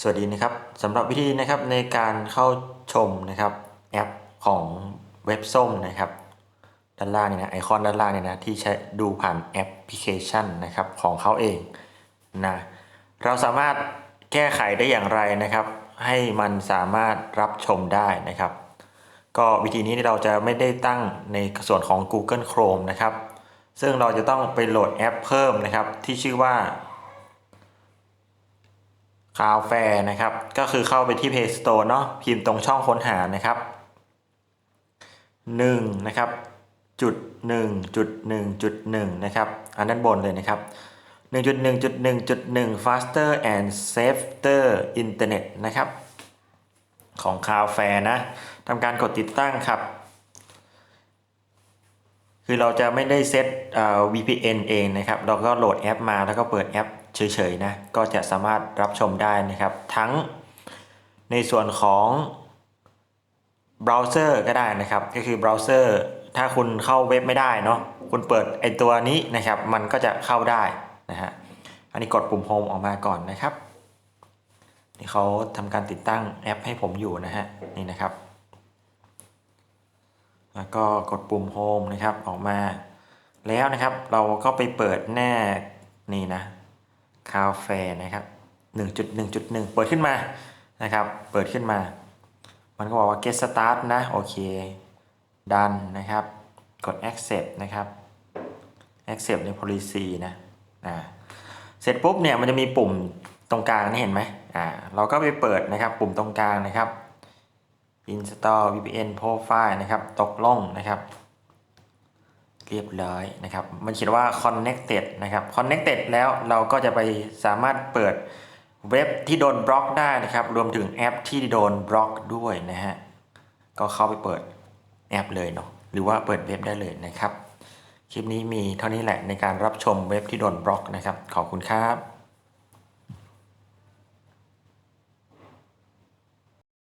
สวัสดีนะครับสำหรับวิธีนะครับในการเข้าชมนะครับแอปของเว็บส้มนะครับด้านล่างเนี่ยนะไอคอนด้านล่างเนี่ยนะที่ใช้ดูผ่านแอปพลิเคชันนะครับของเขาเองนะเราสามารถแก้ไขได้อย่างไรนะครับ ให้มันสามารถรับชมได้นะครับ ก็วิธีนี้เราจะไม่ได้ตั้งในส่วนของ Google Chrome นะครับ ซึ่งเราจะต้องไปโหลดแอปเพิ่มนะครับที่ชื่อว่า คาวแฟนะครับ ก็คือเข้าไปที่ Play Store เนาะพิมพ์ตรงช่องค้นหานะครับ1นะครับจุด1จุด1จุด1นะครับ อันด้านบนเลยนะครับ 1.1.1.1 faster and safer internet นะครับ ของคาวแฟนะทำการกดติดตั้งครับ คือเราจะไม่ได้เซตเอ่อ VPN เองนะครับ เราก็โหลดแอปมาแล้วก็เปิดแอป เฉยๆนะก็จะสามารถรับชมได้นะครับ ทั้งในส่วนของเบราว์เซอร์ก็ได้นะครับ ก็คือเบราว์เซอร์ถ้าคุณเข้าเว็บไม่ได้เนาะคุณเปิดไอตัวนี้นะครับ มันก็จะเข้าได้นะฮะอันนี้กดปุ่มโฮมออกมาก่อนนะครับนี่เขาทำการติดตั้งแอปให้ผมอยู่นะฮะนี่นะครับแล้วก็กดปุ่มโฮมนะครับออกมาแล้วนะครับ เราก็ไปเปิดหน้านี่นะ คาเฟ่นะครับ1.1.1 เปิดขึ้นมานะครับ เปิดขึ้นมา มันก็บอกว่า get start นะ โอเค ดันนะครับ กด accept นะครับ accept ใน policy นะอ่าเสร็จปุ๊บเนี่ยมันจะมีปุ่มตรงกลางนี่เห็นไหมอ่าเราก็ไปเปิดนะครับ ปุ่มตรงกลางนะครับ install VPN profile นะครับ ตกลงนะครับ เรียบร้อยนะครับ มันเขียนว่า connected นะครับ connected แล้วเราก็จะไปสามารถเปิดเว็บที่โดนบล็อกได้นะครับ รวมถึงแอปที่โดนบล็อกด้วยนะฮะ ก็เข้าไปเปิดแอปเลยเนาะ หรือว่าเปิดเว็บได้เลยนะครับ คลิปนี้มีเท่านี้แหละในการรับชมเว็บที่โดนบล็อกนะครับ ขอบคุณครับ